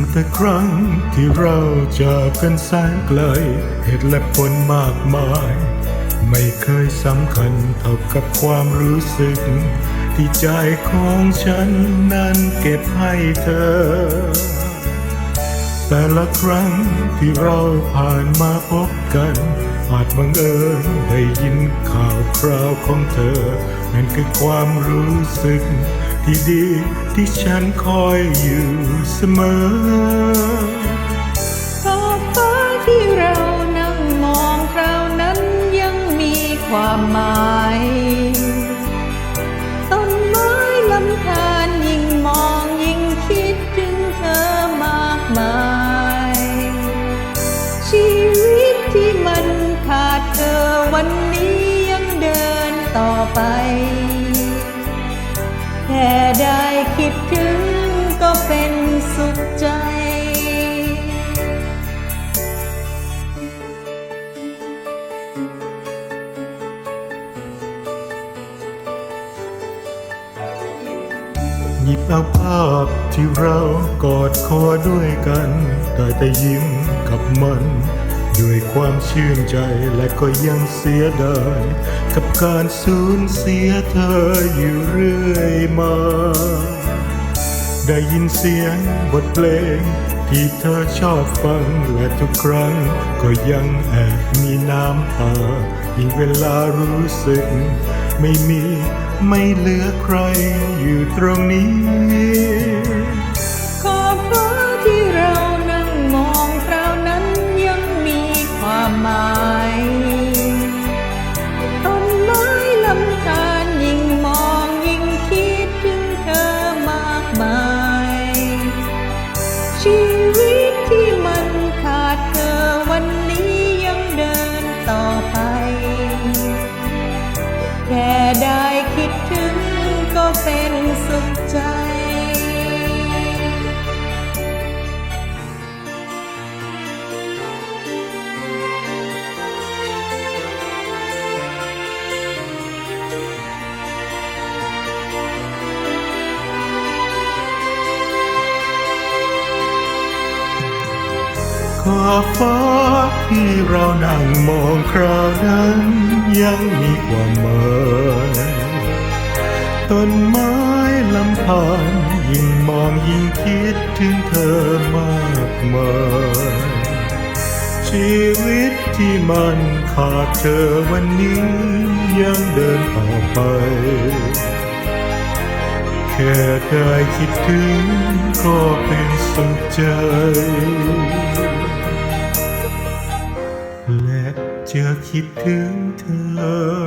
ตั้งแต่ครั้งที่เราจากกันแสนไกล เหตุและผลมากมาย ไม่เคยสำคัญเท่ากับความรู้สึก ที่ใจของฉันนั้นเก็บให้เธอ แต่ละครั้งที่เราผ่านมาพบกันอาจบังเอิญได้ยินข่าวคราวของเธอ นั่นคือความรู้สึก ที่ดีที่ฉันคอยอยู่เสมอท้องฟ้าที่เรานั่งมองคราวนั้นยังมีความหมายต้นไม้ลำธารยิ่งมองยิ่งคิดถึงเธอมากมาย ชีวิตที่มันขาดเธอวันนี้ยังเดินต่อไป แค่ได้คิดถึงก็เป็นสุขใจ หยิบเอาภาพที่เรากอดคอด้วยกันได้แต่ยิ้มกับมัน ด้วยความชื่นใจและก็ยังเสียดาย กับการสูญเสียเธออยู่เรื่อยมา ได้ยินเสียงบทเพลง ที่เธอชอบฟังและทุกครั้ง ก็ยังแอบมีน้ำตายิ่งเวลารู้สึก ไม่มีไม่เหลือใครอยู่ตรงนี้ แค่ได้คิดถึงก็เป็นสุขใจ ขอบฟ้าที่เรานั่งมองคราวนั้น ยังมีความหมายต้นไม้ลำพานยิ่งมองยิ่งคิดถึงเธอมากมายชีวิตที่มันขาดเธอวันนี้ยังเดินต่อไป แค่ได้คิดถึงก็เป็นสุขใจ เชื่อคิดถึงเธอ